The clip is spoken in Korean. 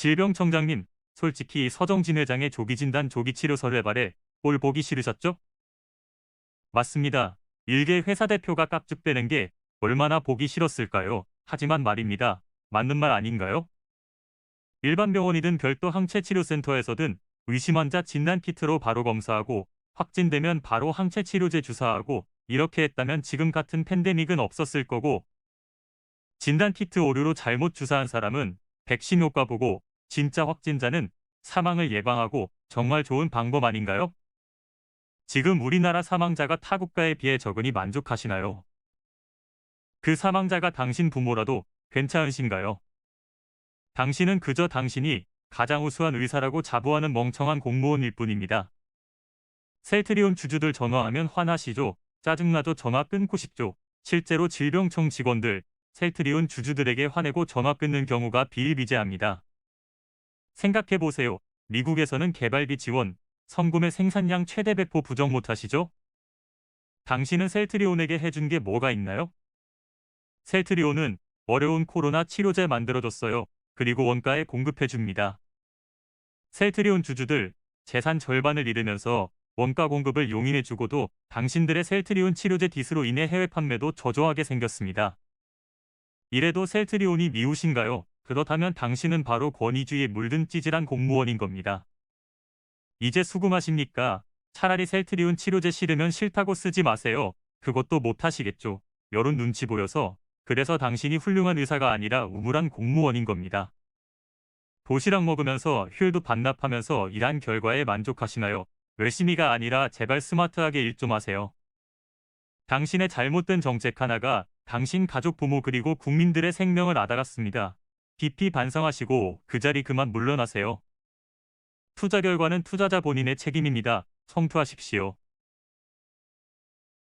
질병청장님, 솔직히 서정진 회장의 조기진단 조기치료서를 발해 꼴 보기 싫으셨죠? 맞습니다. 일개 회사 대표가 깝죽대는 게 얼마나 보기 싫었을까요? 하지만 말입니다. 맞는 말 아닌가요? 일반 병원이든 별도 항체치료센터에서든 의심 환자 진단 키트로 바로 검사하고 확진되면 바로 항체치료제 주사하고 이렇게 했다면 지금 같은 팬데믹은 없었을 거고 진단 키트 오류로 잘못 주사한 사람은 백신 효과 보고 진짜 확진자는 사망을 예방하고 정말 좋은 방법 아닌가요? 지금 우리나라 사망자가 타 국가에 비해 적으니 만족하시나요? 그 사망자가 당신 부모라도 괜찮으신가요? 당신은 그저 당신이 가장 우수한 의사라고 자부하는 멍청한 공무원일 뿐입니다. 셀트리온 주주들 전화하면 화나시죠? 짜증나죠? 전화 끊고 싶죠? 실제로 질병청 직원들, 셀트리온 주주들에게 화내고 전화 끊는 경우가 비일비재합니다. 생각해보세요. 미국에서는 개발비 지원, 성금의 생산량 최대 배포 부정 못하시죠? 당신은 셀트리온에게 해준 게 뭐가 있나요? 셀트리온은 어려운 코로나 치료제 만들어줬어요. 그리고 원가에 공급해줍니다. 셀트리온 주주들 재산 절반을 잃으면서 원가 공급을 용인해주고도 당신들의 셀트리온 치료제 디스로 인해 해외 판매도 저조하게 생겼습니다. 이래도 셀트리온이 미우신가요? 그렇다면 당신은 바로 권위주의에 물든 찌질한 공무원인 겁니다. 이제 수긍하십니까? 차라리 셀트리온 치료제 싫으면 싫다고 쓰지 마세요. 그것도 못하시겠죠. 여론 눈치 보여서 그래서 당신이 훌륭한 의사가 아니라 우물한 공무원인 겁니다. 도시락 먹으면서 휴일도 반납하면서 일한 결과에 만족하시나요? 열심히가 아니라 제발 스마트하게 일 좀 하세요. 당신의 잘못된 정책 하나가 당신 가족 부모 그리고 국민들의 생명을 앗아갔습니다. 깊이 반성하시고 그 자리 그만 물러나세요. 투자 결과는 투자자 본인의 책임입니다. 성투하십시오.